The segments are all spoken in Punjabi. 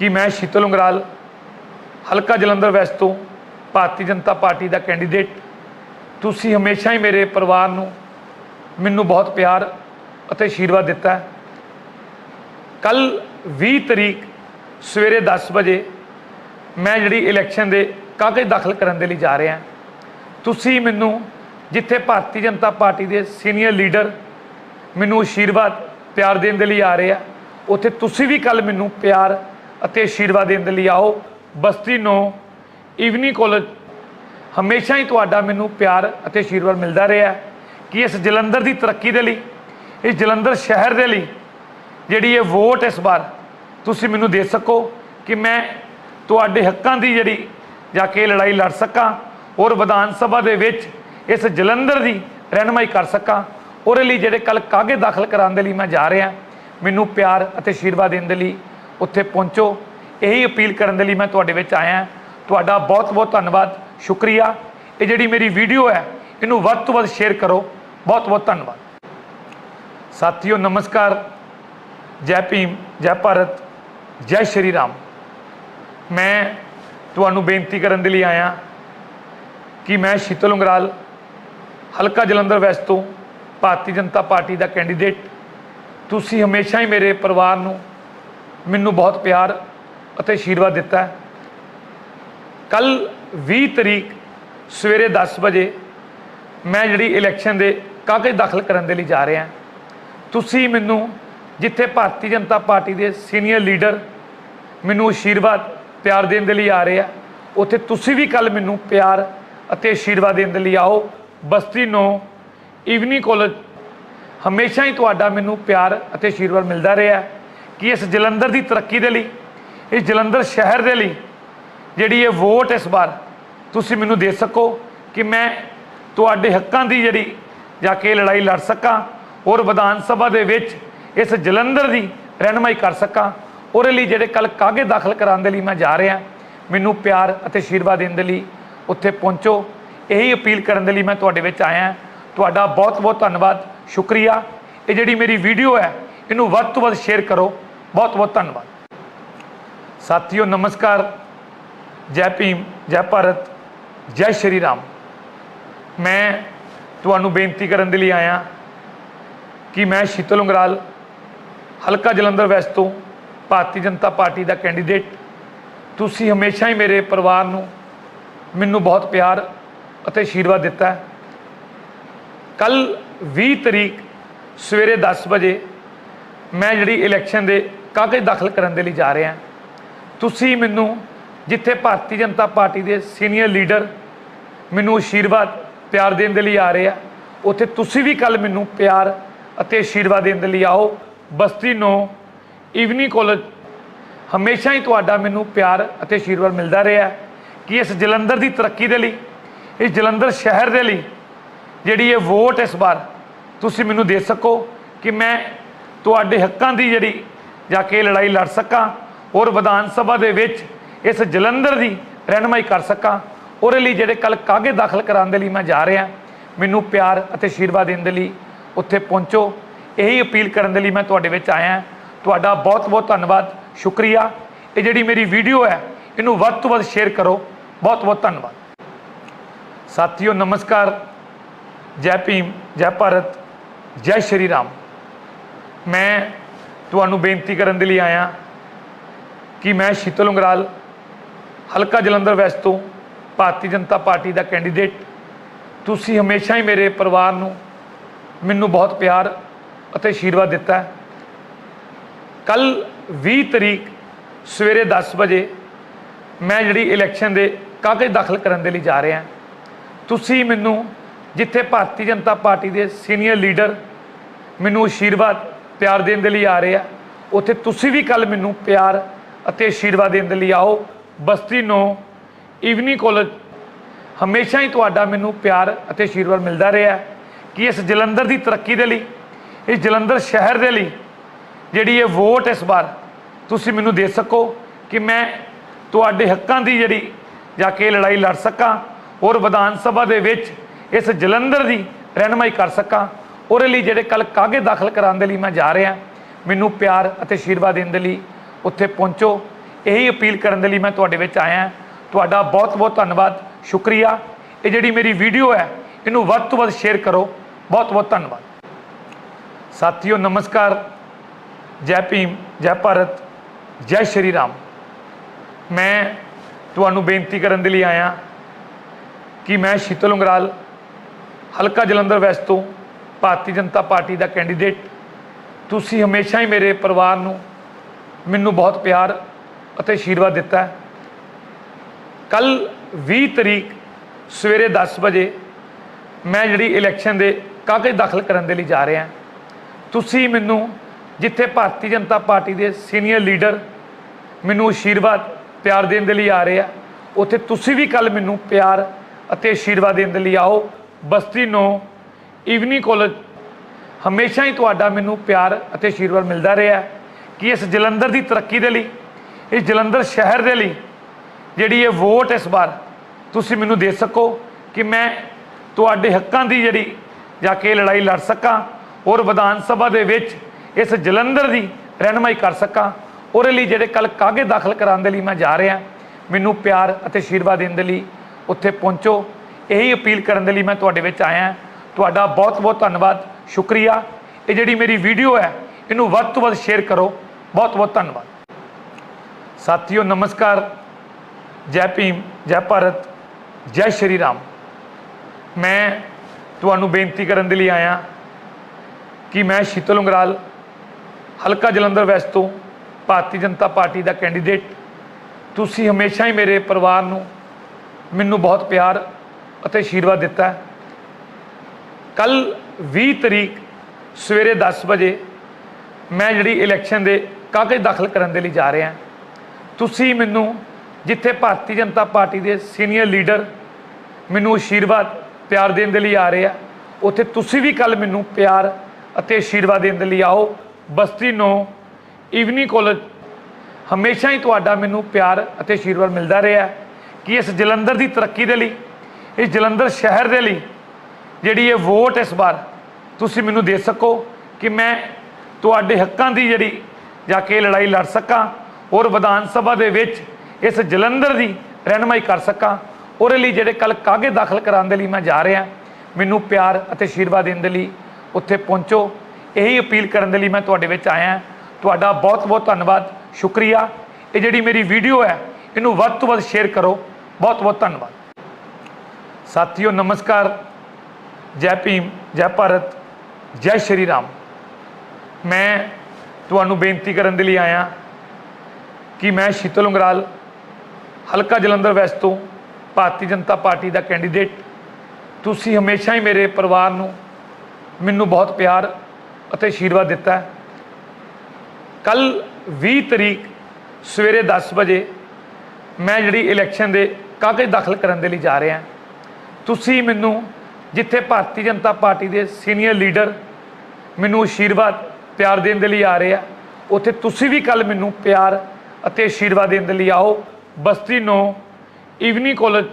ਕਿ ਮੈਂ ਸ਼ੀਤਲ ਉਂਗਰਾਲ, ਹਲਕਾ ਜਲੰਧਰ ਵੈਸਟ ਤੋਂ ਭਾਰਤੀ ਜਨਤਾ ਪਾਰਟੀ ਦਾ ਕੈਂਡੀਡੇਟ। ਤੁਸੀਂ ਹਮੇਸ਼ਾ ਹੀ ਮੇਰੇ ਪਰਿਵਾਰ ਨੂੰ ਮੈਨੂੰ ਬਹੁਤ ਪਿਆਰ ਅਤੇ ਆਸ਼ੀਰਵਾਦ ਦਿੱਤਾ ਹੈ। ਕੱਲ 20 ਤਰੀਕ ਸਵੇਰੇ 10 ਵਜੇ ਮੈਂ ਜਿਹੜੀ ਇਲੈਕਸ਼ਨ ਦੇ ਕਾਗਜ਼ ਦਾਖਲ ਕਰਨ ਦੇ ਲਈ ਜਾ ਰਿਹਾ ਤੁਸੀਂ ਮੈਨੂੰ ਜਿੱਥੇ ਭਾਰਤੀ ਜਨਤਾ ਪਾਰਟੀ ਦੇ ਸੀਨੀਅਰ ਲੀਡਰ ਮੈਨੂੰ ਆਸ਼ੀਰਵਾਦ ਪਿਆਰ ਦੇਣ ਦੇ ਲਈ ਆ ਰਹੇ ਆ, ਉੱਥੇ ਤੁਸੀਂ ਵੀ ਕੱਲ ਮੈਨੂੰ ਪਿਆਰ ਅਤੇ ਆਸ਼ੀਰਵਾਦ ਦੇਣ ਦੇ ਲਈ ਆਓ। ਬਸਤੀ ਨੂੰ ਈਵਨਿੰਗ ਕਾਲਜ ਹਮੇਸ਼ਾ ਹੀ ਤੁਹਾਡਾ ਮੈਨੂੰ ਪਿਆਰ ਅਤੇ ਆਸ਼ੀਰਵਾਦ ਮਿਲਦਾ ਰਿਹਾ ਕਿ ਇਸ ਜਲੰਧਰ ਦੀ ਤਰੱਕੀ ਦੇ ਲਈ, ਇਸ ਜਲੰਧਰ ਸ਼ਹਿਰ ਦੇ ਲਈ ਜਿਹੜੀ ਇਹ ਵੋਟ ਇਸ ਵਾਰ ਤੁਸੀਂ ਮੈਨੂੰ ਦੇ ਸਕੋ ਕਿ ਮੈਂ ਤੁਹਾਡੇ ਹੱਕਾਂ ਦੀ ਜਿਹੜੀ ਜਾ ਕੇ ਲੜਾਈ ਲੜ ਸਕਾਂ ਔਰ ਵਿਧਾਨ ਸਭਾ ਦੇ ਵਿੱਚ ਇਸ ਜਲੰਧਰ ਦੀ ਰਹਿਨਮਾਈ ਕਰ ਸਕਾਂ। ਉਹਦੇ ਲਈ ਜਿਹੜੇ ਕੱਲ ਕਾਗੇ ਦਾਖਲ ਕਰਾਉਣ ਦੇ ਲਈ ਮੈਂ ਜਾ ਰਿਹਾ। ਮੈਨੂੰ ਪਿਆਰ ਅਤੇ ਆਸ਼ੀਰਵਾਦ ਦੇਣ ਦੇ ਲਈ ਉੱਥੇ ਪਹੁੰਚੋ। ਇਹੀ ਅਪੀਲ ਕਰਨ ਦੇ ਲਈ ਮੈਂ ਤੁਹਾਡੇ ਵਿੱਚ ਆਇਆ ਤੁਹਾਡਾ ਬਹੁਤ ਬਹੁਤ ਧੰਨਵਾਦ। ਸ਼ੁਕਰੀਆ। ਇਹ ਜਿਹੜੀ ਮੇਰੀ ਵੀਡੀਓ ਹੈ, ਇਹਨੂੰ ਵੱਧ ਤੋਂ ਵੱਧ ਸ਼ੇਅਰ ਕਰੋ। ਬਹੁਤ ਬਹੁਤ ਧੰਨਵਾਦ। ਸਾਥੀਓ, ਨਮਸਕਾਰ। ਜੈ ਭੀਮ, ਜੈ ਭਾਰਤ, ਜੈ ਸ਼੍ਰੀ ਰਾਮ। ਮੈਂ ਤੁਹਾਨੂੰ ਬੇਨਤੀ ਕਰਨ ਦੇ ਲਈ ਆਇਆ ਕਿ ਮੈਂ ਸ਼ੀਤਲ ਉਂਗਰਾਲ, ਹਲਕਾ ਜਲੰਧਰ ਵੈਸਟ ਤੋਂ ਭਾਰਤੀ ਜਨਤਾ ਪਾਰਟੀ ਦਾ ਕੈਂਡੀਡੇਟ ਤੁਸੀਂ ਹਮੇਸ਼ਾ ਹੀ ਮੇਰੇ ਪਰਿਵਾਰ ਨੂੰ ਮੈਨੂੰ ਬਹੁਤ ਪਿਆਰ ਅਤੇ ਆਸ਼ੀਰਵਾਦ ਦਿੱਤਾ ਹੈ। ਕੱਲ 20 ਤਰੀਕ ਸਵੇਰੇ 10 ਵਜੇ ਮੈਂ ਜਿਹੜੀ ਇਲੈਕਸ਼ਨ ਦੇ ਕਾਗਜ਼ ਦਾਖਲ ਕਰਨ ਦੇ ਲਈ ਜਾ ਰਿਹਾ ਤੁਸੀਂ ਮੈਨੂੰ ਜਿੱਥੇ ਭਾਰਤੀ ਜਨਤਾ ਪਾਰਟੀ ਦੇ ਸੀਨੀਅਰ ਲੀਡਰ ਮੈਨੂੰ ਆਸ਼ੀਰਵਾਦ ਪਿਆਰ ਦੇਣ ਦੇ ਲਈ ਆ ਰਹੇ ਆ, ਉੱਥੇ ਤੁਸੀਂ ਵੀ ਕੱਲ ਮੈਨੂੰ ਪਿਆਰ ਅਤੇ ਆਸ਼ੀਰਵਾਦ ਦੇਣ ਦੇ ਲਈ ਆਓ। ਬਸਤੀ 9 ਈਵਨਿੰਗ ਕਾਲਜ ਹਮੇਸ਼ਾ ਹੀ ਤੁਹਾਡਾ ਮੈਨੂੰ ਪਿਆਰ ਅਤੇ ਆਸ਼ੀਰਵਾਦ ਮਿਲਦਾ ਰਿਹਾ ਕਿ ਇਸ ਜਲੰਧਰ ਦੀ ਤਰੱਕੀ ਦੇ ਲਈ, ਇਸ ਜਲੰਧਰ ਸ਼ਹਿਰ ਦੇ ਲਈ ਜਿਹੜੀ ਇਹ ਵੋਟ ਇਸ ਵਾਰ, ਤੁਸੀਂ ਮੈਨੂੰ ਦੇ ਸਕੋ ਕਿ ਮੈਂ ਤੁਹਾਡੇ ਹੱਕਾਂ ਦੀ ਜਿਹੜੀ ਜਾ ਕੇ ਲੜਾਈ ਲੜ ਸਕਾਂ ਔਰ ਵਿਧਾਨ ਸਭਾ ਦੇ ਵਿੱਚ ਇਸ ਜਲੰਧਰ ਦੀ ਰਹਿਨਮਾਈ ਕਰ ਸਕਾਂ, ਉਹਦੇ ਲਈ ਜਿਹੜੇ ਕੱਲ ਕਾਗੇ ਦਾਖਲ ਕਰਾਉਣ ਦੇ ਲਈ ਮੈਂ ਜਾ ਰਿਹਾ, ਮੈਨੂੰ ਪਿਆਰ ਅਤੇ ਆਸ਼ੀਰਵਾਦ ਦੇਣ ਦੇ ਲਈ ਉੱਥੇ ਪਹੁੰਚੋ, ਇਹੀ ਅਪੀਲ ਕਰਨ ਦੇ ਲਈ ਮੈਂ ਤੁਹਾਡੇ ਵਿੱਚ ਆਇਆ, ਤੁਹਾਡਾ ਬਹੁਤ ਬਹੁਤ ਧੰਨਵਾਦ, ਸ਼ੁਕਰੀਆ। ਇਹ ਜਿਹੜੀ ਮੇਰੀ ਵੀਡੀਓ ਹੈ, ਇਹਨੂੰ ਵੱਧ ਤੋਂ ਵੱਧ ਸ਼ੇਅਰ ਕਰੋ। ਬਹੁਤ ਬਹੁਤ ਧੰਨਵਾਦ। ਸਾਥੀਓ, ਨਮਸਕਾਰ। ਜੈ ਭੀਮ, ਜੈ ਭਾਰਤ, ਜੈ ਸ਼੍ਰੀ ਰਾਮ। ਮੈਂ ਤੁਹਾਨੂੰ ਬੇਨਤੀ ਕਰਨ ਦੇ ਲਈ ਆਇਆ ਕਿ ਮੈਂ ਸ਼ੀਤਲ ਉਂਗਰਾਲ, ਹਲਕਾ ਜਲੰਧਰ ਵੈਸਟ ਤੋਂ ਭਾਰਤੀ ਜਨਤਾ ਪਾਰਟੀ ਦਾ ਕੈਂਡੀਡੇਟ। ਤੁਸੀਂ ਹਮੇਸ਼ਾ ਹੀ ਮੇਰੇ ਪਰਿਵਾਰ ਨੂੰ ਮੈਨੂੰ ਬਹੁਤ ਪਿਆਰ ਅਤੇ ਆਸ਼ੀਰਵਾਦ ਦਿੱਤਾ ਹੈ। ਕੱਲ 20 ਤਰੀਕ ਸਵੇਰੇ 10 ਵਜੇ ਮੈਂ ਜਿਹੜੀ ਇਲੈਕਸ਼ਨ ਦੇ ਕਾਗਜ਼ ਦਾਖਲ ਕਰਨ ਦੇ ਲਈ ਜਾ ਰਿਹਾ ਤੁਸੀਂ ਮੈਨੂੰ ਜਿੱਥੇ ਭਾਰਤੀ ਜਨਤਾ ਪਾਰਟੀ ਦੇ ਸੀਨੀਅਰ ਲੀਡਰ ਮੈਨੂੰ ਆਸ਼ੀਰਵਾਦ ਪਿਆਰ ਦੇਣ ਦੇ ਲਈ ਆ ਰਹੇ ਆ, ਉੱਥੇ ਤੁਸੀਂ ਵੀ ਕੱਲ ਮੈਨੂੰ ਪਿਆਰ ਅਤੇ ਆਸ਼ੀਰਵਾਦ ਦੇਣ ਦੇ ਲਈ ਆਓ। ਬਸਤੀ 9 ਈਵਨਿੰਗ ਕਾਲਜ ਹਮੇਸ਼ਾ ਹੀ ਤੁਹਾਡਾ ਮੈਨੂੰ ਪਿਆਰ ਅਤੇ ਆਸ਼ੀਰਵਾਦ ਮਿਲਦਾ ਰਿਹਾ। ਕਿ ਇਸ ਜਲੰਧਰ ਦੀ ਤਰੱਕੀ ਦੇ ਲਈ, ਇਸ ਜਲੰਧਰ ਸ਼ਹਿਰ ਦੇ ਲਈ ਜਿਹੜੀ ਇਹ ਵੋਟ ਇਸ ਵਾਰ ਤੁਸੀਂ ਮੈਨੂੰ ਦੇ ਸਕੋ ਕਿ ਮੈਂ ਤੁਹਾਡੇ ਹੱਕਾਂ ਦੀ ਜਿਹੜੀ ਜਾ ਕੇ ਲੜਾਈ ਲੜ ਸਕਾਂ ਔਰ ਵਿਧਾਨ ਸਭਾ ਦੇ ਵਿੱਚ ਇਸ ਜਲੰਧਰ ਦੀ ਰਹਿਨਮਾਈ ਕਰ ਸਕਾਂ। ਉਹਦੇ ਲਈ ਜਿਹੜੇ ਕੱਲ ਕਾਗੇ ਦਾਖਲ ਕਰਾਉਣ ਦੇ ਲਈ ਮੈਂ ਜਾ ਰਿਹਾ, ਮੈਨੂੰ ਪਿਆਰ ਅਤੇ ਆਸ਼ੀਰਵਾਦ ਦੇਣ ਦੇ ਲਈ ਉੱਥੇ ਪਹੁੰਚੋ। ਇਹੀ ਅਪੀਲ ਕਰਨ ਦੇ ਲਈ ਮੈਂ ਤੁਹਾਡੇ ਵਿੱਚ ਆਇਆ। ਤੁਹਾਡਾ ਬਹੁਤ ਬਹੁਤ ਧੰਨਵਾਦ। ਸ਼ੁਕਰੀਆ। ਇਹ ਜਿਹੜੀ ਮੇਰੀ ਵੀਡੀਓ ਹੈ, ਇਹਨੂੰ ਵੱਧ ਤੋਂ ਵੱਧ ਸ਼ੇਅਰ ਕਰੋ। ਬਹੁਤ ਬਹੁਤ ਧੰਨਵਾਦ। ਸਾਥੀਓ, ਨਮਸਕਾਰ। ਜੈ ਭੀਮ, ਜੈ ਭਾਰਤ, ਜੈ ਸ਼੍ਰੀ ਰਾਮ। ਮੈਂ ਤੁਹਾਨੂੰ ਬੇਨਤੀ ਕਰਨ ਦੇ ਲਈ ਆਇਆ ਕਿ ਮੈਂ ਸ਼ੀਤਲ ਉਂਗਰਾਲ, ਹਲਕਾ ਜਲੰਧਰ ਵੈਸਟ ਤੋਂ ਭਾਰਤੀ ਜਨਤਾ ਪਾਰਟੀ ਦਾ ਕੈਂਡੀਡੇਟ। ਤੁਸੀਂ ਹਮੇਸ਼ਾ ਹੀ ਮੇਰੇ ਪਰਿਵਾਰ ਨੂੰ ਮੈਨੂੰ ਬਹੁਤ ਪਿਆਰ ਅਤੇ ਆਸ਼ੀਰਵਾਦ ਦਿੱਤਾ ਹੈ। ਕੱਲ 20 ਤਰੀਕ ਸਵੇਰੇ 10 ਵਜੇ ਮੈਂ ਜਿਹੜੀ ਇਲੈਕਸ਼ਨ ਦੇ ਕਾਗਜ਼ ਦਾਖਲ ਕਰਨ ਦੇ ਲਈ ਜਾ ਰਿਹਾ। ਤੁਸੀਂ ਮੈਨੂੰ ਜਿੱਥੇ ਭਾਰਤੀ ਜਨਤਾ ਪਾਰਟੀ ਦੇ ਸੀਨੀਅਰ ਲੀਡਰ ਮੈਨੂੰ ਆਸ਼ੀਰਵਾਦ ਪਿਆਰ ਦੇਣ ਦੇ ਲਈ ਆ ਰਹੇ ਆ। ਉੱਥੇ ਤੁਸੀਂ ਵੀ ਕੱਲ ਮੈਨੂੰ ਪਿਆਰ ਅਤੇ ਆਸ਼ੀਰਵਾਦ ਦੇਣ ਦੇ ਲਈ ਆਓ। ਬਸਤੀ ਨੂੰ ਈਵਨਿੰਗ ਕਾਲਜ ਹਮੇਸ਼ਾ ਹੀ ਤੁਹਾਡਾ ਮੈਨੂੰ ਪਿਆਰ ਅਤੇ ਆਸ਼ੀਰਵਾਦ ਮਿਲਦਾ ਰਿਹਾ। ਕਿ ਇਸ ਜਲੰਧਰ ਦੀ ਤਰੱਕੀ ਦੇ ਲਈ, ਇਸ ਜਲੰਧਰ ਸ਼ਹਿਰ ਦੇ ਲਈ ਜਿਹੜੀ ਇਹ ਵੋਟ ਇਸ ਵਾਰ ਤੁਸੀਂ ਮੈਨੂੰ ਦੇ ਸਕੋ ਕਿ ਮੈਂ ਤੁਹਾਡੇ ਹੱਕਾਂ ਦੀ ਜਿਹੜੀ ਜਾ ਕੇ ਲੜਾਈ ਲੜ ਸਕਾਂ ਔਰ ਵਿਧਾਨ ਸਭਾ ਦੇ ਵਿੱਚ ਇਸ ਜਲੰਧਰ ਦੀ ਰਹਿਨਮਾਈ ਕਰ ਸਕਾਂ। ਉਹਦੇ ਲਈ ਜਿਹੜੇ ਕੱਲ ਕਾਗੇ ਦਾਖਲ ਕਰਾਉਣ ਦੇ ਲਈ ਮੈਂ ਜਾ ਰਿਹਾ, ਮੈਨੂੰ ਪਿਆਰ ਅਤੇ ਆਸ਼ੀਰਵਾਦ ਦੇਣ ਦੇ ਲਈ ਉੱਥੇ ਪਹੁੰਚੋ। ਇਹੀ ਅਪੀਲ ਕਰਨ ਦੇ ਲਈ ਮੈਂ ਤੁਹਾਡੇ ਵਿੱਚ ਆਇਆ। ਤੁਹਾਡਾ ਬਹੁਤ ਬਹੁਤ ਧੰਨਵਾਦ। ਸ਼ੁਕਰੀਆ। ਇਹ ਜਿਹੜੀ ਮੇਰੀ ਵੀਡੀਓ ਹੈ, ਇਹਨੂੰ ਵੱਧ ਤੋਂ ਵੱਧ ਸ਼ੇਅਰ ਕਰੋ। ਬਹੁਤ ਬਹੁਤ ਧੰਨਵਾਦ। ਸਾਥੀਓ, ਨਮਸਕਾਰ। ਜੈ ਭੀਮ, ਜੈ ਭਾਰਤ, ਜੈ ਸ਼੍ਰੀ ਰਾਮ। ਮੈਂ ਤੁਹਾਨੂੰ ਬੇਨਤੀ ਕਰਨ ਦੇ ਲਈ ਆਇਆ ਕਿ ਮੈਂ ਸ਼ੀਤਲ ਉਂਗਰਾਲ, ਹਲਕਾ ਜਲੰਧਰ ਵੈਸਟ ਤੋਂ ਭਾਰਤੀ ਜਨਤਾ ਪਾਰਟੀ ਦਾ ਕੈਂਡੀਡੇਟ। ਤੁਸੀਂ ਹਮੇਸ਼ਾ ਹੀ ਮੇਰੇ ਪਰਿਵਾਰ ਨੂੰ ਮੈਨੂੰ ਬਹੁਤ ਪਿਆਰ ਅਤੇ ਆਸ਼ੀਰਵਾਦ ਦਿੱਤਾ ਹੈ। ਕੱਲ 20 ਤਰੀਕ ਸਵੇਰੇ 10 ਵਜੇ ਮੈਂ ਜਿਹੜੀ ਇਲੈਕਸ਼ਨ ਦੇ ਕਾਗਜ਼ ਦਾਖਲ ਕਰਨ ਦੇ ਲਈ ਜਾ ਰਿਹਾ ਤੁਸੀਂ ਮੈਨੂੰ ਜਿੱਥੇ ਭਾਰਤੀ ਜਨਤਾ ਪਾਰਟੀ ਦੇ ਸੀਨੀਅਰ ਲੀਡਰ ਮੈਨੂੰ ਆਸ਼ੀਰਵਾਦ ਪਿਆਰ ਦੇਣ ਦੇ ਲਈ ਆ ਰਹੇ ਆ, ਉੱਥੇ ਤੁਸੀਂ ਵੀ ਕੱਲ ਮੈਨੂੰ ਪਿਆਰ ਅਤੇ ਆਸ਼ੀਰਵਾਦ ਦੇਣ ਦੇ ਲਈ ਆਓ। ਬਸਤੀ ਨੂੰ ਈਵਨਿੰਗ ਕਾਲਜ ਹਮੇਸ਼ਾ ਹੀ ਤੁਹਾਡਾ ਮੈਨੂੰ ਪਿਆਰ ਅਤੇ ਆਸ਼ੀਰਵਾਦ ਮਿਲਦਾ ਰਿਹਾ ਕਿ ਇਸ ਜਲੰਧਰ ਦੀ ਤਰੱਕੀ ਦੇ ਲਈ, ਇਸ ਜਲੰਧਰ ਸ਼ਹਿਰ ਦੇ ਲਈ ਜਿਹੜੀ ਇਹ ਵੋਟ ਇਸ ਵਾਰ, ਤੁਸੀਂ ਮੈਨੂੰ ਦੇ ਸਕੋ ਕਿ ਮੈਂ ਤੁਹਾਡੇ ਹੱਕਾਂ ਦੀ ਜਿਹੜੀ ਜਾ ਕੇ ਲੜਾਈ ਲੜ ਸਕਾਂ ਔਰ ਵਿਧਾਨ ਸਭਾ ਦੇ ਵਿੱਚ ਇਸ ਜਲੰਧਰ ਦੀ ਰਹਿਨਮਾਈ ਕਰ ਸਕਾਂ, ਉਹਦੇ ਲਈ ਜਿਹੜੇ ਕੱਲ ਕਾਗੇ ਦਾਖਲ ਕਰਾਉਣ ਦੇ ਲਈ ਮੈਂ ਜਾ ਰਿਹਾ, ਮੈਨੂੰ ਪਿਆਰ ਅਤੇ ਆਸ਼ੀਰਵਾਦ ਦੇਣ ਦੇ ਲਈ ਉੱਥੇ ਪਹੁੰਚੋ, ਇਹੀ ਅਪੀਲ ਕਰਨ ਦੇ ਲਈ ਮੈਂ ਤੁਹਾਡੇ ਵਿੱਚ ਆਇਆ ਹਾਂ। ਤੁਹਾਡਾ ਬਹੁਤ ਬਹੁਤ ਧੰਨਵਾਦ, ਸ਼ੁਕਰੀਆ। ਇਹ ਜਿਹੜੀ ਮੇਰੀ ਵੀਡੀਓ ਹੈ, ਇਹਨੂੰ ਵੱਧ ਤੋਂ ਵੱਧ ਸ਼ੇਅਰ ਕਰੋ। ਬਹੁਤ ਬਹੁਤ ਧੰਨਵਾਦ। ਸਾਥੀਓ, ਨਮਸਕਾਰ। ਜੈ ਭੀਮ, ਜੈ ਭਾਰਤ, ਜੈ ਸ਼੍ਰੀ ਰਾਮ। ਮੈਂ ਤੁਹਾਨੂੰ ਬੇਨਤੀ ਕਰਨ ਦੇ ਲਈ ਆਇਆ ਕਿ ਮੈਂ ਸ਼ੀਤਲ ਉਂਗਰਾਲ, ਹਲਕਾ ਜਲੰਧਰ ਵੈਸਟ ਤੋਂ ਭਾਰਤੀ ਜਨਤਾ ਪਾਰਟੀ ਦਾ ਕੈਂਡੀਡੇਟ ਤੁਸੀਂ ਹਮੇਸ਼ਾ ਹੀ ਮੇਰੇ ਪਰਿਵਾਰ ਨੂੰ ਮੈਨੂੰ ਬਹੁਤ ਪਿਆਰ ਅਤੇ ਆਸ਼ੀਰਵਾਦ ਦਿੱਤਾ ਹੈ। ਕੱਲ 20 ਤਰੀਕ ਸਵੇਰੇ 10 ਵਜੇ ਮੈਂ ਜਿਹੜੀ ਇਲੈਕਸ਼ਨ ਦੇ ਕਾਗਜ਼ ਦਾਖਲ ਕਰਨ ਦੇ ਲਈ ਜਾ ਰਿਹਾ। ਤੁਸੀਂ ਮੈਨੂੰ ਜਿੱਥੇ ਭਾਰਤੀ ਜਨਤਾ ਪਾਰਟੀ ਦੇ ਸੀਨੀਅਰ ਲੀਡਰ ਮੈਨੂੰ ਆਸ਼ੀਰਵਾਦ ਪਿਆਰ ਦੇਣ ਦੇ ਲਈ ਆ ਰਹੇ ਆ, ਉੱਥੇ ਤੁਸੀਂ ਵੀ ਕੱਲ ਮੈਨੂੰ ਪਿਆਰ ਅਤੇ ਆਸ਼ੀਰਵਾਦ ਦੇਣ ਦੇ ਲਈ ਆਓ। ਬਸਤੀ 9 ਈਵਨਿੰਗ ਕਾਲਜ ਹਮੇਸ਼ਾ ਹੀ ਤੁਹਾਡਾ ਮੈਨੂੰ ਪਿਆਰ ਅਤੇ ਆਸ਼ੀਰਵਾਦ ਮਿਲਦਾ ਰਿਹਾ। ਕਿ ਇਸ ਜਲੰਧਰ ਦੀ ਤਰੱਕੀ ਦੇ ਲਈ, ਇਸ ਜਲੰਧਰ ਸ਼ਹਿਰ ਦੇ ਲਈ ਜਿਹੜੀ ਇਹ ਵੋਟ ਇਸ ਵਾਰ, ਤੁਸੀਂ ਮੈਨੂੰ ਦੇ ਸਕੋ ਕਿ ਮੈਂ ਤੁਹਾਡੇ ਹੱਕਾਂ ਦੀ ਜਿਹੜੀ ਜਾ ਕੇ ਲੜਾਈ ਲੜ ਸਕਾਂ ਔਰ ਵਿਧਾਨ ਸਭਾ ਦੇ ਵਿੱਚ ਇਸ ਜਲੰਧਰ ਦੀ ਰਹਿਨਮਾਈ ਕਰ ਸਕਾਂ। ਉਹਦੇ ਲਈ ਜਿਹੜੇ ਕੱਲ ਕਾਗੇ ਦਾਖਲ ਕਰਾਉਣ ਦੇ ਲਈ ਮੈਂ ਜਾ ਰਿਹਾ, ਮੈਨੂੰ ਪਿਆਰ ਅਤੇ ਆਸ਼ੀਰਵਾਦ ਦੇਣ ਦੇ ਲਈ ਉੱਥੇ ਪਹੁੰਚੋ। ਇਹੀ ਅਪੀਲ ਕਰਨ ਦੇ ਲਈ ਮੈਂ ਤੁਹਾਡੇ ਵਿੱਚ ਆਇਆ। ਤੁਹਾਡਾ ਬਹੁਤ ਬਹੁਤ ਧੰਨਵਾਦ। ਸ਼ੁਕਰੀਆ। ਇਹ ਜਿਹੜੀ ਮੇਰੀ ਵੀਡੀਓ ਹੈ, ਇਹਨੂੰ ਵੱਧ ਤੋਂ ਵੱਧ ਸ਼ੇਅਰ ਕਰੋ। ਬਹੁਤ ਬਹੁਤ ਧੰਨਵਾਦ। ਸਾਥੀਓ, ਨਮਸਕਾਰ। ਜੈ ਭੀਮ, ਜੈ ਭਾਰਤ, ਜੈ ਸ਼੍ਰੀ ਰਾਮ। ਮੈਂ ਤੁਹਾਨੂੰ ਬੇਨਤੀ ਕਰਨ ਦੇ ਲਈ ਆਇਆ ਕਿ ਮੈਂ ਸ਼ੀਤਲ ਉਂਗਰਾਲ, ਹਲਕਾ ਜਲੰਧਰ ਵੈਸਟ ਤੋਂ ਭਾਰਤੀ ਜਨਤਾ ਪਾਰਟੀ ਦਾ ਕੈਂਡੀਡੇਟ, ਤੁਸੀਂ ਹਮੇਸ਼ਾ ਹੀ ਮੇਰੇ ਪਰਿਵਾਰ ਨੂੰ ਮੈਨੂੰ ਬਹੁਤ ਪਿਆਰ ਅਤੇ ਆਸ਼ੀਰਵਾਦ ਦਿੱਤਾ ਹੈ। ਕੱਲ 20 ਤਰੀਕ ਸਵੇਰੇ 10 ਵਜੇ ਮੈਂ ਜਿਹੜੀ ਇਲੈਕਸ਼ਨ ਦੇ ਕਾਗਜ਼ ਦਾਖਲ ਕਰਨ ਦੇ ਲਈ ਜਾ ਰਿਹਾ। ਤੁਸੀਂ ਮੈਨੂੰ ਜਿੱਥੇ ਭਾਰਤੀ ਜਨਤਾ ਪਾਰਟੀ ਦੇ ਸੀਨੀਅਰ ਲੀਡਰ ਮੈਨੂੰ ਆਸ਼ੀਰਵਾਦ ਪਿਆਰ ਦੇਣ ਦੇ ਲਈ ਆ ਰਹੇ ਆ। ਉੱਥੇ ਤੁਸੀਂ ਵੀ ਕੱਲ ਮੈਨੂੰ ਪਿਆਰ ਅਤੇ ਆਸ਼ੀਰਵਾਦ ਦੇਣ ਦੇ ਲਈ ਆਓ। ਬਸਤੀ ਨੂੰ ਈਵਨਿੰਗ ਕਾਲਜ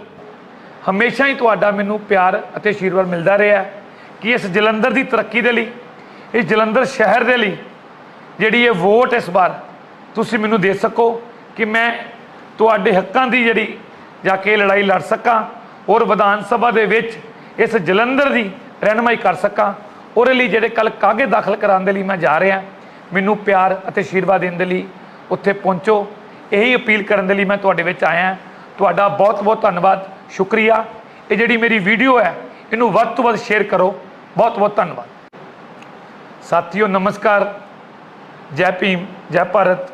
ਹਮੇਸ਼ਾ ਹੀ ਤੁਹਾਡਾ ਮੈਨੂੰ ਪਿਆਰ ਅਤੇ ਆਸ਼ੀਰਵਾਦ ਮਿਲਦਾ ਰਿਹਾ ਕਿ ਇਸ ਜਲੰਧਰ ਦੀ ਤਰੱਕੀ ਦੇ ਲਈ, ਇਸ ਜਲੰਧਰ ਸ਼ਹਿਰ ਦੇ ਲਈ ਜਿਹੜੀ ਇਹ ਵੋਟ ਇਸ ਵਾਰ ਤੁਸੀਂ ਮੈਨੂੰ ਦੇ ਸਕੋ ਕਿ ਮੈਂ ਤੁਹਾਡੇ ਹੱਕਾਂ ਦੀ ਜਿਹੜੀ ਜਾ ਕੇ ਲੜਾਈ ਲੜ ਸਕਾਂ ਔਰ ਵਿਧਾਨ ਸਭਾ ਦੇ ਵਿੱਚ ਇਸ ਜਲੰਧਰ ਦੀ ਰਹਿਨਮਾਈ ਕਰ ਸਕਾਂ। ਉਹਦੇ ਲਈ ਜਿਹੜੇ ਕੱਲ ਕਾਗੇ ਦਾਖਲ ਕਰਾਉਣ ਦੇ ਲਈ ਮੈਂ ਜਾ ਰਿਹਾ, ਮੈਨੂੰ ਪਿਆਰ ਅਤੇ ਆਸ਼ੀਰਵਾਦ ਦੇਣ ਦੇ ਲਈ ਉੱਥੇ ਪਹੁੰਚੋ। ਇਹੀ ਅਪੀਲ ਕਰਨ ਦੇ ਲਈ ਮੈਂ ਤੁਹਾਡੇ ਵਿੱਚ ਆਇਆ। ਤੁਹਾਡਾ ਬਹੁਤ ਬਹੁਤ ਧੰਨਵਾਦ। ਸ਼ੁਕਰੀਆ। ਇਹ ਜਿਹੜੀ ਮੇਰੀ ਵੀਡੀਓ ਹੈ, ਇਹਨੂੰ ਵੱਧ ਤੋਂ ਵੱਧ ਸ਼ੇਅਰ ਕਰੋ। ਬਹੁਤ ਬਹੁਤ ਧੰਨਵਾਦ। ਸਾਥੀਓ, ਨਮਸਕਾਰ। ਜੈ ਭੀਮ, ਜੈ ਭਾਰਤ,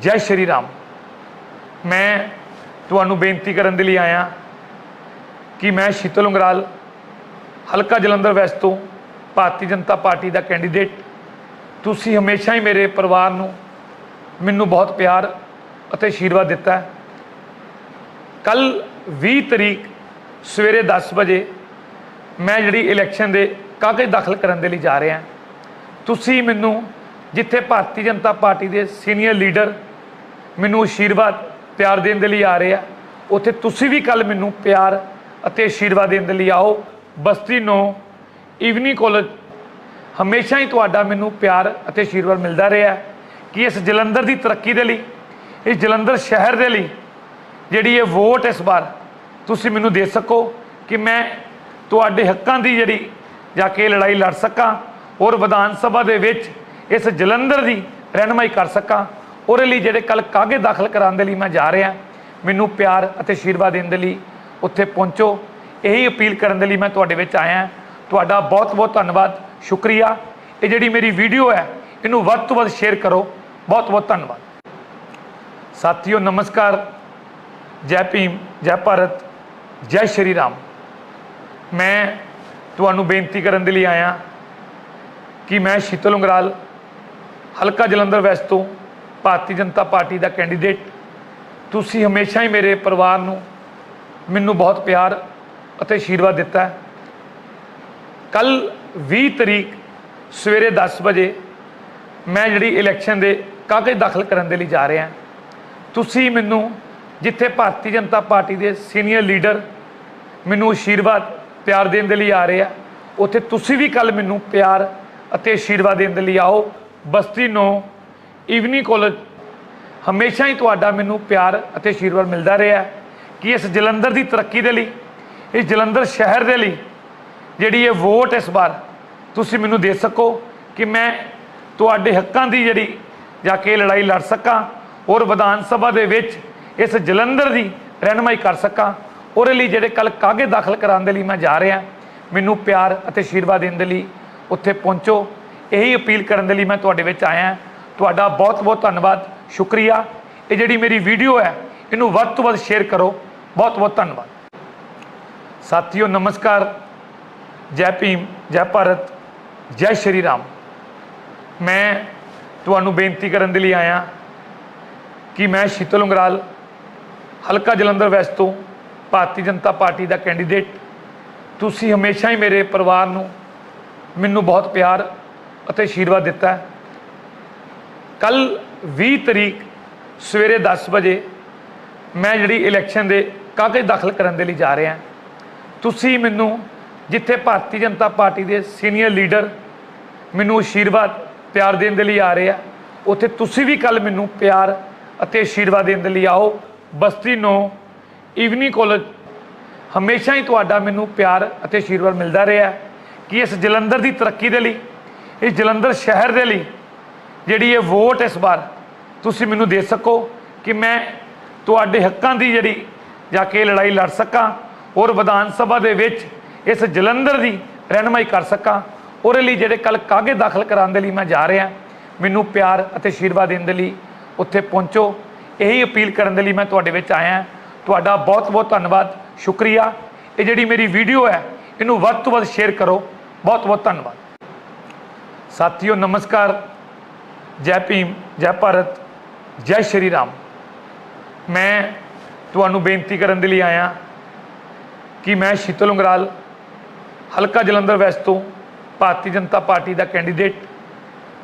ਜੈ ਸ਼੍ਰੀ ਰਾਮ। ਮੈਂ ਤੁਹਾਨੂੰ ਬੇਨਤੀ ਕਰਨ ਦੇ ਲਈ ਆਇਆ ਕਿ ਮੈਂ ਸ਼ੀਤਲ ਉਂਗਰਾਲ ਹਲਕਾ ਜਲੰਧਰ ਵੈਸਟ ਤੋਂ ਭਾਰਤੀ ਜਨਤਾ ਪਾਰਟੀ ਦਾ ਕੈਂਡੀਡੇਟ। ਤੁਸੀਂ ਹਮੇਸ਼ਾ ਹੀ ਮੇਰੇ ਪਰਿਵਾਰ ਨੂੰ ਮੈਨੂੰ ਬਹੁਤ ਪਿਆਰ ਅਤੇ ਆਸ਼ੀਰਵਾਦ ਦਿੱਤਾ ਹੈ। ਕੱਲ 20 ਤਰੀਕ ਸਵੇਰੇ 10 ਵਜੇ ਮੈਂ ਜਿਹੜੀ ਇਲੈਕਸ਼ਨ ਦੇ ਕਾਗਜ਼ ਦਾਖਲ ਕਰਨ ਦੇ ਲਈ ਜਾ ਰਿਹਾ ਤੁਸੀਂ ਮੈਨੂੰ ਜਿੱਥੇ ਭਾਰਤੀ ਜਨਤਾ ਪਾਰਟੀ ਦੇ ਸੀਨੀਅਰ ਲੀਡਰ ਮੈਨੂੰ ਆਸ਼ੀਰਵਾਦ ਪਿਆਰ ਦੇਣ ਦੇ ਲਈ ਆ ਰਹੇ ਆ, ਉੱਥੇ ਤੁਸੀਂ ਵੀ ਕੱਲ ਮੈਨੂੰ ਪਿਆਰ ਅਤੇ ਆਸ਼ੀਰਵਾਦ ਦੇਣ ਦੇ ਲਈ ਆਓ। ਬਸਤੀ 9 ਈਵਨਿੰਗ ਕਾਲਜ ਹਮੇਸ਼ਾ ਹੀ ਤੁਹਾਡਾ ਮੈਨੂੰ ਪਿਆਰ ਅਤੇ ਆਸ਼ੀਰਵਾਦ ਮਿਲਦਾ ਰਿਹਾ ਕਿ ਇਸ ਜਲੰਧਰ ਦੀ ਤਰੱਕੀ ਦੇ ਲਈ, ਇਸ ਜਲੰਧਰ ਸ਼ਹਿਰ ਦੇ ਲਈ ਜਿਹੜੀ ਇਹ ਵੋਟ ਇਸ ਵਾਰ ਤੁਸੀਂ ਮੈਨੂੰ ਦੇ ਸਕੋ ਕਿ ਮੈਂ ਤੁਹਾਡੇ ਹੱਕਾਂ ਦੀ ਜਿਹੜੀ ਜਾ ਕੇ ਲੜਾਈ ਲੜ ਸਕਾਂ ਔਰ ਵਿਧਾਨ ਸਭਾ ਦੇ ਵਿੱਚ ਇਸ ਜਲੰਧਰ ਦੀ ਰਹਿਨਮਾਈ ਕਰ ਸਕਾਂ। ਉਹਦੇ ਲਈ ਜਿਹੜੇ ਕੱਲ ਕਾਗੇ ਦਾਖਲ ਕਰਾਉਣ ਦੇ ਲਈ ਮੈਂ ਜਾ ਰਿਹਾ, ਮੈਨੂੰ ਪਿਆਰ ਅਤੇ ਆਸ਼ੀਰਵਾਦ ਦੇਣ ਦੇ ਲਈ ਉੱਥੇ ਪਹੁੰਚੋ। ਇਹੀ ਅਪੀਲ ਕਰਨ ਦੇ ਲਈ ਮੈਂ ਤੁਹਾਡੇ ਵਿੱਚ ਆਇਆ ਤੁਹਾਡਾ ਬਹੁਤ ਬਹੁਤ ਧੰਨਵਾਦ। ਸ਼ੁਕਰੀਆ। ਇਹ ਜਿਹੜੀ ਮੇਰੀ ਵੀਡੀਓ ਹੈ, ਇਹਨੂੰ ਵੱਧ ਤੋਂ ਵੱਧ ਸ਼ੇਅਰ ਕਰੋ। ਬਹੁਤ ਬਹੁਤ ਧੰਨਵਾਦ। ਸਾਥੀਓ, ਨਮਸਕਾਰ। ਜੈ ਭੀਮ, ਜੈ ਭਾਰਤ, ਜੈ ਸ਼੍ਰੀ ਰਾਮ। ਮੈਂ ਤੁਹਾਨੂੰ ਬੇਨਤੀ ਕਰਨ ਦੇ ਲਈ ਆਇਆ ਕਿ ਮੈਂ ਸ਼ੀਤਲ ਉਂਗਰਾਲ, ਹਲਕਾ ਜਲੰਧਰ ਵੈਸਟ ਤੋਂ ਭਾਰਤੀ ਜਨਤਾ ਪਾਰਟੀ ਦਾ ਕੈਂਡੀਡੇਟ ਤੁਸੀਂ ਹਮੇਸ਼ਾ ਹੀ ਮੇਰੇ ਪਰਿਵਾਰ ਨੂੰ ਮੈਨੂੰ ਬਹੁਤ ਪਿਆਰ ਅਤੇ ਆਸ਼ੀਰਵਾਦ ਦਿੱਤਾ ਹੈ। ਕੱਲ 20 ਤਰੀਕ ਸਵੇਰੇ 10 ਵਜੇ ਮੈਂ ਜਿਹੜੀ ਇਲੈਕਸ਼ਨ ਦੇ ਕਾਗਜ਼ ਦਾਖਲ ਕਰਨ ਦੇ ਲਈ ਜਾ ਰਿਹਾ। ਤੁਸੀਂ ਮੈਨੂੰ ਜਿੱਥੇ ਭਾਰਤੀ ਜਨਤਾ ਪਾਰਟੀ ਦੇ ਸੀਨੀਅਰ ਲੀਡਰ ਮੈਨੂੰ ਆਸ਼ੀਰਵਾਦ ਪਿਆਰ ਦੇਣ ਦੇ ਲਈ ਆ ਰਹੇ ਆ, ਉੱਥੇ ਤੁਸੀਂ ਵੀ ਕੱਲ ਮੈਨੂੰ ਪਿਆਰ ਅਤੇ ਆਸ਼ੀਰਵਾਦ ਦੇਣ ਦੇ ਲਈ ਆਓ। ਬਸਤੀ ਨੋ ਈਵਨਿੰਗ ਕਾਲਜ ਹਮੇਸ਼ਾ ਹੀ ਤੁਹਾਡਾ ਮੈਨੂੰ ਪਿਆਰ ਅਤੇ ਆਸ਼ੀਰਵਾਦ ਮਿਲਦਾ ਰਿਹਾ ਕਿ ਇਸ ਜਲੰਧਰ ਦੀ ਤਰੱਕੀ ਦੇ ਲਈ ਇਹ ਜਲੰਧਰ ਸ਼ਹਿਰ ਦੇ ਲਈ ਜਿਹੜੀ ਇਹ ਵੋਟ ਇਸ ਵਾਰ, ਤੁਸੀਂ ਮੈਨੂੰ ਦੇ ਸਕੋ ਕਿ ਮੈਂ ਤੁਹਾਡੇ ਹੱਕਾਂ ਦੀ ਜਿਹੜੀ ਜਾ ਕੇ ਲੜਾਈ ਲੜ ਸਕਾਂ ਔਰ ਵਿਧਾਨ ਸਭਾ ਦੇ ਵਿੱਚ ਇਸ ਜਲੰਧਰ ਦੀ ਰਹਿਨਮਾਈ ਕਰ ਸਕਾਂ। ਉਹਦੇ ਲਈ ਜਿਹੜੇ ਕੱਲ ਕਾਗੇ ਦਾਖਲ ਕਰਾਉਣ ਦੇ ਲਈ ਮੈਂ ਜਾ ਰਿਹਾ, ਮੈਨੂੰ ਪਿਆਰ ਅਤੇ ਆਸ਼ੀਰਵਾਦ ਦੇਣ ਦੇ ਲਈ ਉੱਥੇ ਪਹੁੰਚੋ। ਇਹੀ ਅਪੀਲ ਕਰਨ ਦੇ ਲਈ ਮੈਂ ਤੁਹਾਡੇ ਵਿੱਚ ਆਇਆ। ਤੁਹਾਡਾ ਬਹੁਤ ਬਹੁਤ ਧੰਨਵਾਦ, ਸ਼ੁਕਰੀਆ। ਇਹ ਜਿਹੜੀ ਮੇਰੀ ਵੀਡੀਓ ਹੈ, ਇਹਨੂੰ ਵੱਧ ਤੋਂ ਵੱਧ ਸ਼ੇਅਰ ਕਰੋ। ਬਹੁਤ ਬਹੁਤ ਧੰਨਵਾਦ। ਸਾਥੀਓ, ਨਮਸਕਾਰ। ਜੈ ਭੀਮ, ਜੈ ਭਾਰਤ, ਜੈ ਸ਼੍ਰੀ ਰਾਮ। ਮੈਂ ਤੁਹਾਨੂੰ ਬੇਨਤੀ ਕਰਨ ਦੇ ਲਈ ਆਇਆ ਕਿ ਮੈਂ ਸ਼ੀਤਲ ਉਂਗਰਾਲ, ਹਲਕਾ ਜਲੰਧਰ ਵੈਸਟ ਤੋਂ ਭਾਰਤੀ ਜਨਤਾ ਪਾਰਟੀ ਦਾ ਕੈਂਡੀਡੇਟ। ਤੁਸੀਂ ਹਮੇਸ਼ਾ ਹੀ ਮੇਰੇ ਪਰਿਵਾਰ ਨੂੰ ਮੈਨੂੰ ਬਹੁਤ ਪਿਆਰ ਅਤੇ ਆਸ਼ੀਰਵਾਦ ਦਿੱਤਾ ਹੈ। ਕੱਲ 20 ਤਰੀਕ ਸਵੇਰੇ 10 ਵਜੇ ਮੈਂ ਜਿਹੜੀ ਇਲੈਕਸ਼ਨ ਦੇ ਕਾਗਜ਼ ਦਾਖਲ ਕਰਨ ਦੇ ਲਈ ਜਾ ਰਿਹਾ ਤੁਸੀਂ ਮੈਨੂੰ ਜਿੱਥੇ ਭਾਰਤੀ ਜਨਤਾ ਪਾਰਟੀ ਦੇ ਸੀਨੀਅਰ ਲੀਡਰ ਮੈਨੂੰ ਆਸ਼ੀਰਵਾਦ ਪਿਆਰ ਦੇਣ ਦੇ ਲਈ ਆ ਰਹੇ ਆ, ਉੱਥੇ ਤੁਸੀਂ ਵੀ ਕੱਲ ਮੈਨੂੰ ਪਿਆਰ ਅਤੇ ਆਸ਼ੀਰਵਾਦ ਦੇਣ ਦੇ ਲਈ ਆਓ। ਬਸਤੀ ਨੋ ਈਵਨਿੰਗ ਕਾਲਜ ਹਮੇਸ਼ਾ ਹੀ ਤੁਹਾਡਾ ਮੈਨੂੰ ਪਿਆਰ ਅਤੇ ਆਸ਼ੀਰਵਾਦ ਮਿਲਦਾ ਰਿਹਾ। ਕਿ ਇਸ ਜਲੰਧਰ ਦੀ ਤਰੱਕੀ ਦੇ ਲਈ, ਇਸ ਜਲੰਧਰ ਸ਼ਹਿਰ ਦੇ ਲਈ ਜਿਹੜੀ ਇਹ ਵੋਟ ਇਸ ਵਾਰ ਤੁਸੀਂ ਮੈਨੂੰ ਦੇ ਸਕੋ ਕਿ ਮੈਂ ਤੁਹਾਡੇ ਹੱਕਾਂ ਦੀ ਜਿਹੜੀ ਜਾ ਕੇ ਲੜਾਈ ਲੜ ਸਕਾਂ? ਔਰ ਵਿਧਾਨ ਸਭਾ ਦੇ ਵਿੱਚ ਇਸ ਜਲੰਧਰ ਦੀ ਰਹਿਨਮਾਈ ਕਰ ਸਕਾਂ। ਉਹਦੇ ਲਈ ਜਿਹੜੇ ਕੱਲ ਕਾਗੇ ਦਾਖਲ ਕਰਾਉਣ ਦੇ ਲਈ ਮੈਂ ਜਾ ਰਿਹਾ, ਮੈਨੂੰ ਪਿਆਰ ਅਤੇ ਆਸ਼ੀਰਵਾਦ ਦੇਣ ਦੇ ਲਈ ਉੱਥੇ ਪਹੁੰਚੋ। ਇਹੀ ਅਪੀਲ ਕਰਨ ਦੇ ਲਈ ਮੈਂ ਤੁਹਾਡੇ ਵਿੱਚ ਆਇਆ। ਤੁਹਾਡਾ ਬਹੁਤ ਬਹੁਤ ਧੰਨਵਾਦ। ਸ਼ੁਕਰੀਆ। ਇਹ ਜਿਹੜੀ ਮੇਰੀ ਵੀਡੀਓ ਹੈ, ਇਹਨੂੰ ਵੱਧ ਤੋਂ ਵੱਧ ਸ਼ੇਅਰ ਕਰੋ। ਬਹੁਤ ਬਹੁਤ ਧੰਨਵਾਦ। ਸਾਥੀਓ, ਨਮਸਕਾਰ। ਜੈ ਭੀਮ, ਜੈ ਭਾਰਤ, ਜੈ ਸ਼੍ਰੀ ਰਾਮ। ਮੈਂ ਤੁਹਾਨੂੰ ਬੇਨਤੀ ਕਰਨ ਦੇ ਲਈ ਆਇਆ। ਕਿ ਮੈਂ ਸ਼ੀਤਲ ਉਂਗਰਾਲ, ਹਲਕਾ ਜਲੰਧਰ ਵੈਸਟ ਤੋਂ ਭਾਰਤੀ ਜਨਤਾ ਪਾਰਟੀ ਦਾ ਕੈਂਡੀਡੇਟ?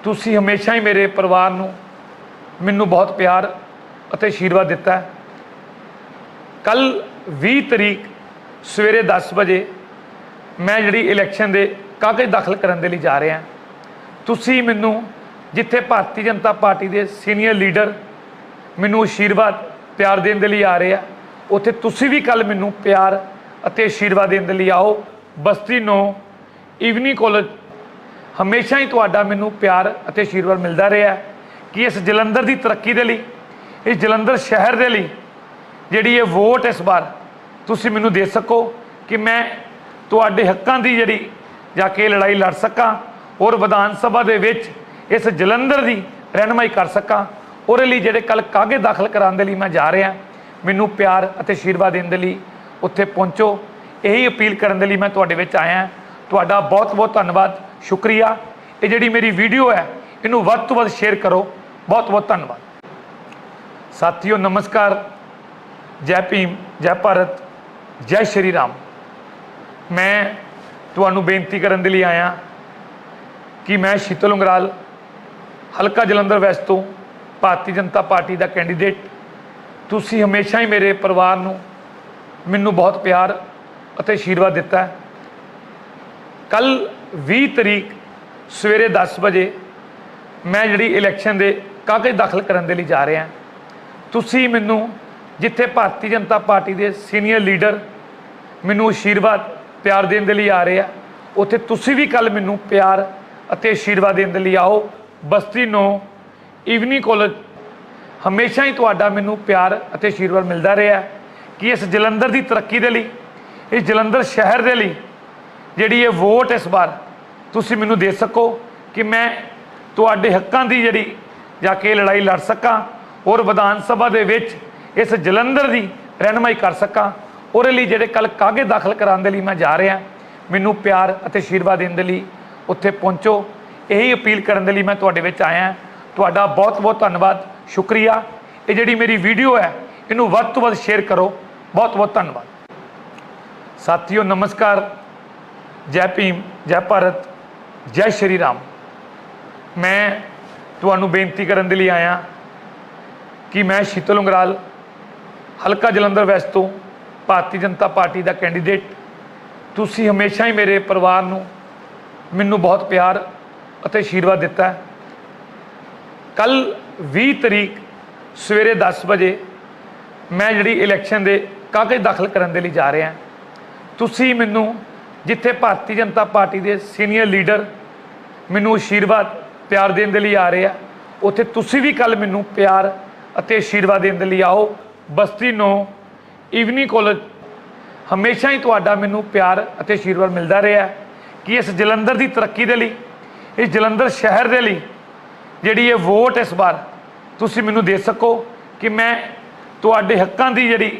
ਤੁਸੀਂ ਹਮੇਸ਼ਾ ਹੀ ਮੇਰੇ ਪਰਿਵਾਰ ਨੂੰ ਮੈਨੂੰ ਬਹੁਤ ਪਿਆਰ ਅਤੇ ਆਸ਼ੀਰਵਾਦ ਦਿੱਤਾ ਹੈ। ਕੱਲ 20 ਤਰੀਕ ਸਵੇਰੇ 10 ਵਜੇ ਮੈਂ ਜਿਹੜੀ ਇਲੈਕਸ਼ਨ ਦੇ ਕਾਗਜ਼ ਦਾਖਲ ਕਰਨ ਦੇ ਲਈ ਜਾ ਰਿਹਾ ਤੁਸੀਂ ਮੈਨੂੰ ਜਿੱਥੇ ਭਾਰਤੀ ਜਨਤਾ ਪਾਰਟੀ ਦੇ ਸੀਨੀਅਰ ਲੀਡਰ ਮੈਨੂੰ ਆਸ਼ੀਰਵਾਦ ਪਿਆਰ ਦੇਣ ਦੇ ਲਈ ਆ ਰਹੇ ਆ, ਉੱਥੇ ਤੁਸੀਂ ਵੀ ਕੱਲ ਮੈਨੂੰ ਪਿਆਰ ਅਤੇ ਆਸ਼ੀਰਵਾਦ ਦੇਣ ਦੇ ਲਈ ਆਓ। ਬਸਤੀ ਨੂੰ ਈਵਨਿੰਗ ਕਾਲਜ ਹਮੇਸ਼ਾ ਹੀ ਤੁਹਾਡਾ ਮੈਨੂੰ ਪਿਆਰ ਅਤੇ ਆਸ਼ੀਰਵਾਦ ਮਿਲਦਾ ਰਿਹਾ ਕਿ ਇਸ ਜਲੰਧਰ ਦੀ ਤਰੱਕੀ ਦੇ ਲਈ, ਇਸ ਜਲੰਧਰ ਸ਼ਹਿਰ ਦੇ ਲਈ ਜਿਹੜੀ ਇਹ ਵੋਟ ਇਸ ਵਾਰ ਤੁਸੀਂ ਮੈਨੂੰ ਦੇ ਸਕੋ ਕਿ ਮੈਂ ਤੁਹਾਡੇ ਹੱਕਾਂ ਦੀ ਜਿਹੜੀ ਜਾ ਕੇ ਲੜਾਈ ਲੜ ਸਕਾਂ ਔਰ ਵਿਧਾਨ ਸਭਾ ਦੇ ਵਿੱਚ ਇਸ ਜਲੰਧਰ ਦੀ ਰਹਿਨਮਾਈ ਕਰ ਸਕਾਂ। ਉਹਦੇ ਲਈ ਜਿਹੜੇ ਕੱਲ ਕਾਗੇ ਦਾਖਲ ਕਰਾਉਣ ਦੇ ਲਈ ਮੈਂ ਜਾ ਰਿਹਾ, ਮੈਨੂੰ ਪਿਆਰ ਅਤੇ ਆਸ਼ੀਰਵਾਦ ਦੇਣ ਦੇ ਲਈ ਉੱਥੇ ਪਹੁੰਚੋ। ਇਹੀ ਅਪੀਲ ਕਰਨ ਦੇ ਲਈ ਮੈਂ ਤੁਹਾਡੇ ਵਿੱਚ ਆਇਆ। ਤੁਹਾਡਾ ਬਹੁਤ ਬਹੁਤ ਧੰਨਵਾਦ। ਸ਼ੁਕਰੀਆ। ਇਹ ਜਿਹੜੀ ਮੇਰੀ ਵੀਡੀਓ ਹੈ, ਇਹਨੂੰ ਵੱਧ ਤੋਂ ਵੱਧ ਸ਼ੇਅਰ ਕਰੋ। ਬਹੁਤ ਬਹੁਤ ਧੰਨਵਾਦ। ਸਾਥੀਓ, ਨਮਸਕਾਰ। ਜੈ ਭੀਮ, ਜੈ ਭਾਰਤ, ਜੈ ਸ਼੍ਰੀ ਰਾਮ। ਮੈਂ ਤੁਹਾਨੂੰ ਬੇਨਤੀ ਕਰਨ ਦੇ ਲਈ ਆਇਆ ਕਿ ਮੈਂ ਸ਼ੀਤਲ ਉਂਗਰਾਲ, ਹਲਕਾ ਜਲੰਧਰ ਵੈਸਟ ਤੋਂ ਭਾਰਤੀ ਜਨਤਾ ਪਾਰਟੀ ਦਾ ਕੈਂਡੀਡੇਟ ਤੁਸੀਂ ਹਮੇਸ਼ਾ ਹੀ ਮੇਰੇ ਪਰਿਵਾਰ ਨੂੰ ਮੈਨੂੰ ਬਹੁਤ ਪਿਆਰ ਅਤੇ ਆਸ਼ੀਰਵਾਦ ਦਿੱਤਾ ਹੈ। ਕੱਲ 20 ਤਰੀਕ ਸਵੇਰੇ 10 ਵਜੇ ਮੈਂ ਜਿਹੜੀ ਇਲੈਕਸ਼ਨ ਦੇ ਕਾਗਜ਼ ਦਾਖਲ ਕਰਨ ਦੇ ਲਈ ਜਾ ਰਿਹਾ ਤੁਸੀਂ ਮੈਨੂੰ ਜਿੱਥੇ ਭਾਰਤੀ ਜਨਤਾ ਪਾਰਟੀ ਦੇ ਸੀਨੀਅਰ ਲੀਡਰ ਮੈਨੂੰ ਆਸ਼ੀਰਵਾਦ ਪਿਆਰ ਦੇਣ ਦੇ ਲਈ ਆ ਰਹੇ ਆ, ਉੱਥੇ ਤੁਸੀਂ ਵੀ ਕੱਲ ਮੈਨੂੰ ਪਿਆਰ ਅਤੇ ਆਸ਼ੀਰਵਾਦ ਦੇਣ ਦੇ ਲਈ ਆਓ। ਬਸਤੀ ਨੋ ਈਵਨਿੰਗ ਕਾਲਜ ਹਮੇਸ਼ਾ ਹੀ ਤੁਹਾਡਾ ਮੈਨੂੰ ਪਿਆਰ ਅਤੇ ਆਸ਼ੀਰਵਾਦ ਮਿਲਦਾ ਰਿਹਾ ਕਿ ਇਸ ਜਲੰਧਰ ਦੀ ਤਰੱਕੀ ਦੇ ਲਈ? ਇਸ ਜਲੰਧਰ ਸ਼ਹਿਰ ਦੇ ਲਈ ਜਿਹੜੀ ਇਹ ਵੋਟ ਇਸ ਵਾਰ, ਤੁਸੀਂ ਮੈਨੂੰ ਦੇ ਸਕੋ ਕਿ ਮੈਂ ਤੁਹਾਡੇ ਹੱਕਾਂ ਦੀ ਜਿਹੜੀ ਜਾ ਕੇ ਲੜਾਈ ਲੜ ਸਕਾਂ ਔਰ ਵਿਧਾਨ ਸਭਾ ਦੇ ਵਿੱਚ ਇਸ ਜਲੰਧਰ ਦੀ ਰਹਿਨਮਾਈ ਕਰ ਸਕਾਂ? ਉਹਦੇ ਲਈ ਜਿਹੜੇ ਕੱਲ ਕਾਗੇ ਦਾਖਲ ਕਰਾਉਣ ਦੇ ਲਈ ਮੈਂ ਜਾ ਰਿਹਾ, ਮੈਨੂੰ ਪਿਆਰ ਅਤੇ ਆਸ਼ੀਰਵਾਦ ਦੇਣ ਦੇ ਲਈ ਉੱਥੇ ਪਹੁੰਚੋ। ਇਹੀ ਅਪੀਲ ਕਰਨ ਦੇ ਲਈ ਮੈਂ ਤੁਹਾਡੇ ਵਿੱਚ ਆਇਆ। ਤੁਹਾਡਾ ਬਹੁਤ ਬਹੁਤ ਧੰਨਵਾਦ, ਸ਼ੁਕਰੀਆ। ਇਹ ਜਿਹੜੀ ਮੇਰੀ ਵੀਡੀਓ ਹੈ, ਇਹਨੂੰ ਵੱਧ ਤੋਂ ਵੱਧ ਸ਼ੇਅਰ ਕਰੋ। ਬਹੁਤ ਬਹੁਤ ਧੰਨਵਾਦ। ਸਾਥੀਓ, ਨਮਸਕਾਰ। ਜੈ ਭੀਮ, ਜੈ ਭਾਰਤ, ਜੈ ਸ਼੍ਰੀ ਰਾਮ। ਮੈਂ ਤੁਹਾਨੂੰ ਬੇਨਤੀ ਕਰਨ ਦੇ ਲਈ ਆਇਆ ਕਿ ਮੈਂ ਸ਼ੀਤਲ ਉਂਗਰਾਲ, ਹਲਕਾ ਜਲੰਧਰ ਵੈਸਟ ਤੋਂ ਭਾਰਤੀ ਜਨਤਾ ਪਾਰਟੀ ਦਾ ਕੈਂਡੀਡੇਟ। ਤੁਸੀਂ ਹਮੇਸ਼ਾ ਹੀ ਮੇਰੇ ਪਰਿਵਾਰ ਨੂੰ ਮੈਨੂੰ ਬਹੁਤ ਪਿਆਰ ਅਤੇ ਆਸ਼ੀਰਵਾਦ ਦਿੱਤਾ ਹੈ। ਕੱਲ 20 ਤਰੀਕ ਸਵੇਰੇ 10 ਵਜੇ ਮੈਂ ਜਿਹੜੀ ਇਲੈਕਸ਼ਨ ਦੇ ਕਾਗਜ਼ ਦਾਖਲ ਕਰਨ ਦੇ ਲਈ ਜਾ ਰਿਹਾ ਤੁਸੀਂ ਮੈਨੂੰ ਜਿੱਥੇ ਭਾਰਤੀ ਜਨਤਾ ਪਾਰਟੀ ਦੇ ਸੀਨੀਅਰ ਲੀਡਰ ਮੈਨੂੰ ਆਸ਼ੀਰਵਾਦ ਪਿਆਰ ਦੇਣ ਦੇ ਲਈ ਆ ਰਹੇ ਆ, ਉੱਥੇ ਤੁਸੀਂ ਵੀ ਕੱਲ ਮੈਨੂੰ ਪਿਆਰ ਅਤੇ ਆਸ਼ੀਰਵਾਦ ਦੇਣ ਦੇ ਲਈ ਆਓ। ਬਸਤੀ ਨੋ ਈਵਨਿੰਗ ਕਾਲਜ ਹਮੇਸ਼ਾ ਹੀ ਤੁਹਾਡਾ ਮੈਨੂੰ ਪਿਆਰ ਅਤੇ ਆਸ਼ੀਰਵਾਦ ਮਿਲਦਾ ਰਿਹਾ ਕਿ ਇਸ ਜਲੰਧਰ ਦੀ ਤਰੱਕੀ ਦੇ ਲਈ, ਇਸ ਜਲੰਧਰ ਸ਼ਹਿਰ ਦੇ ਲਈ ਜਿਹੜੀ ਇਹ ਵੋਟ ਇਸ ਵਾਰ ਤੁਸੀਂ ਮੈਨੂੰ ਦੇ ਸਕੋ ਕਿ ਮੈਂ ਤੁਹਾਡੇ ਹੱਕਾਂ ਦੀ ਜਿਹੜੀ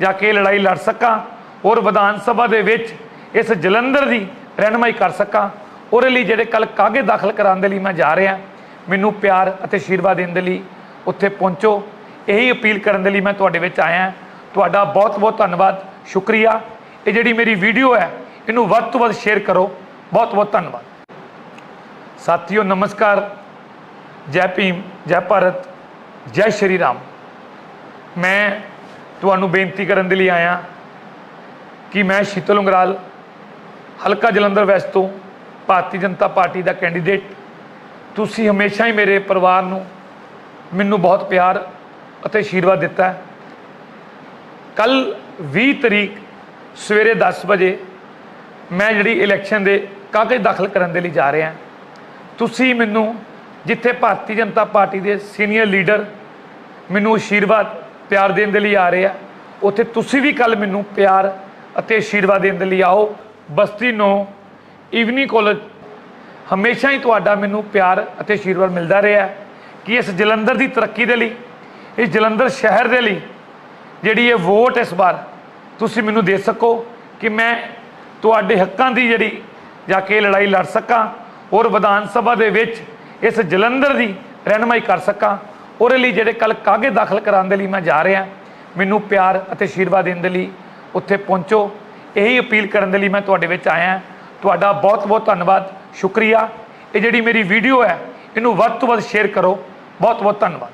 ਜਾ ਕੇ ਲੜਾਈ ਲੜ ਸਕਾਂ ਔਰ ਵਿਧਾਨ ਸਭਾ ਦੇ ਵਿੱਚ ਇਸ ਜਲੰਧਰ ਦੀ ਰਹਿਨਮਾਈ ਕਰ ਸਕਾਂ। ਉਹਦੇ ਲਈ ਜਿਹੜੇ ਕੱਲ ਕਾਗੇ ਦਾਖਲ ਕਰਾਉਣ ਦੇ ਲਈ ਮੈਂ ਜਾ ਰਿਹਾ, ਮੈਨੂੰ ਪਿਆਰ ਅਤੇ ਆਸ਼ੀਰਵਾਦ ਦੇਣ ਦੇ ਲਈ ਉੱਥੇ ਪਹੁੰਚੋ। ਇਹੀ ਅਪੀਲ ਕਰਨ ਦੇ ਲਈ ਮੈਂ ਤੁਹਾਡੇ ਵਿੱਚ ਆਇਆ। ਤੁਹਾਡਾ ਬਹੁਤ ਬਹੁਤ ਧੰਨਵਾਦ। ਸ਼ੁਕਰੀਆ। ਇਹ ਜਿਹੜੀ ਮੇਰੀ ਵੀਡੀਓ ਹੈ, ਇਹਨੂੰ ਵੱਧ ਤੋਂ ਵੱਧ ਸ਼ੇਅਰ ਕਰੋ। ਬਹੁਤ ਬਹੁਤ ਧੰਨਵਾਦ। ਸਾਥੀਓ, ਨਮਸਕਾਰ। ਜੈ ਭੀਮ, ਜੈ ਭਾਰਤ, ਜੈ ਸ਼੍ਰੀ ਰਾਮ। ਮੈਂ ਤੁਹਾਨੂੰ ਬੇਨਤੀ ਕਰਨ ਦੇ ਲਈ ਆਇਆ ਕਿ ਮੈਂ ਸ਼ੀਤਲ ਉਂਗਰਾਲ, ਹਲਕਾ ਜਲੰਧਰ ਵੈਸਟ ਤੋਂ ਭਾਰਤੀ ਜਨਤਾ ਪਾਰਟੀ ਦਾ ਕੈਂਡੀਡੇਟ। ਤੁਸੀਂ ਹਮੇਸ਼ਾ ਹੀ ਮੇਰੇ ਪਰਿਵਾਰ ਨੂੰ ਮੈਨੂੰ ਬਹੁਤ ਪਿਆਰ ਅਤੇ ਆਸ਼ੀਰਵਾਦ ਦਿੱਤਾ ਹੈ। ਕੱਲ 20 ਤਰੀਕ ਸਵੇਰੇ 10 ਵਜੇ ਮੈਂ ਜਿਹੜੀ ਇਲੈਕਸ਼ਨ ਦੇ ਕਾਗਜ਼ ਦਾਖਲ ਕਰਨ ਦੇ ਲਈ ਜਾ ਰਿਹਾ। ਤੁਸੀਂ ਮੈਨੂੰ ਜਿੱਥੇ ਭਾਰਤੀ ਜਨਤਾ ਪਾਰਟੀ ਦੇ ਸੀਨੀਅਰ ਲੀਡਰ ਮੈਨੂੰ ਆਸ਼ੀਰਵਾਦ ਪਿਆਰ ਦੇਣ ਦੇ ਲਈ ਆ ਰਹੇ ਆ। ਉੱਥੇ ਤੁਸੀਂ ਵੀ ਕੱਲ ਮੈਨੂੰ ਪਿਆਰ ਅਤੇ ਆਸ਼ੀਰਵਾਦ ਦੇਣ ਦੇ ਲਈ ਆਓ। ਬਸਤੀ ਨੂੰ ਈਵਨਿੰਗ ਕਾਲਜ ਹਮੇਸ਼ਾ ਹੀ ਤੁਹਾਡਾ ਮੈਨੂੰ ਪਿਆਰ ਅਤੇ ਆਸ਼ੀਰਵਾਦ ਮਿਲਦਾ ਰਿਹਾ। ਕਿ ਇਸ ਜਲੰਧਰ ਦੀ ਤਰੱਕੀ ਦੇ ਲਈ, ਇਸ ਜਲੰਧਰ ਸ਼ਹਿਰ ਦੇ ਲਈ ਜਿਹੜੀ ਇਹ ਵੋਟ ਇਸ ਵਾਰ ਤੁਸੀਂ ਮੈਨੂੰ ਦੇ ਸਕੋ ਕਿ ਮੈਂ ਤੁਹਾਡੇ ਹੱਕਾਂ ਦੀ ਜਿਹੜੀ ਜਾ ਕੇ ਲੜਾਈ ਲੜ ਸਕਾਂ ਔਰ ਵਿਧਾਨ ਸਭਾ ਦੇ ਵਿੱਚ ਇਸ ਜਲੰਧਰ ਦੀ ਰਹਿਨਮਾਈ ਕਰ ਸਕਾਂ। ਉਹਦੇ ਲਈ ਜਿਹੜੇ ਕੱਲ ਕਾਗੇ ਦਾਖਲ ਕਰਾਉਣ ਦੇ ਲਈ ਮੈਂ ਜਾ ਰਿਹਾ, ਮੈਨੂੰ ਪਿਆਰ ਅਤੇ ਆਸ਼ੀਰਵਾਦ ਦੇਣ ਦੇ ਲਈ ਉੱਥੇ ਪਹੁੰਚੋ। ਇਹੀ ਅਪੀਲ ਕਰਨ ਦੇ ਲਈ ਮੈਂ ਤੁਹਾਡੇ ਵਿੱਚ ਆਇਆ। ਤੁਹਾਡਾ ਬਹੁਤ ਬਹੁਤ ਧੰਨਵਾਦ। ਸ਼ੁਕਰੀਆ। ਇਹ ਜਿਹੜੀ ਮੇਰੀ ਵੀਡੀਓ ਹੈ, ਇਹਨੂੰ ਵੱਧ ਤੋਂ ਵੱਧ ਸ਼ੇਅਰ ਕਰੋ। ਬਹੁਤ ਬਹੁਤ ਧੰਨਵਾਦ।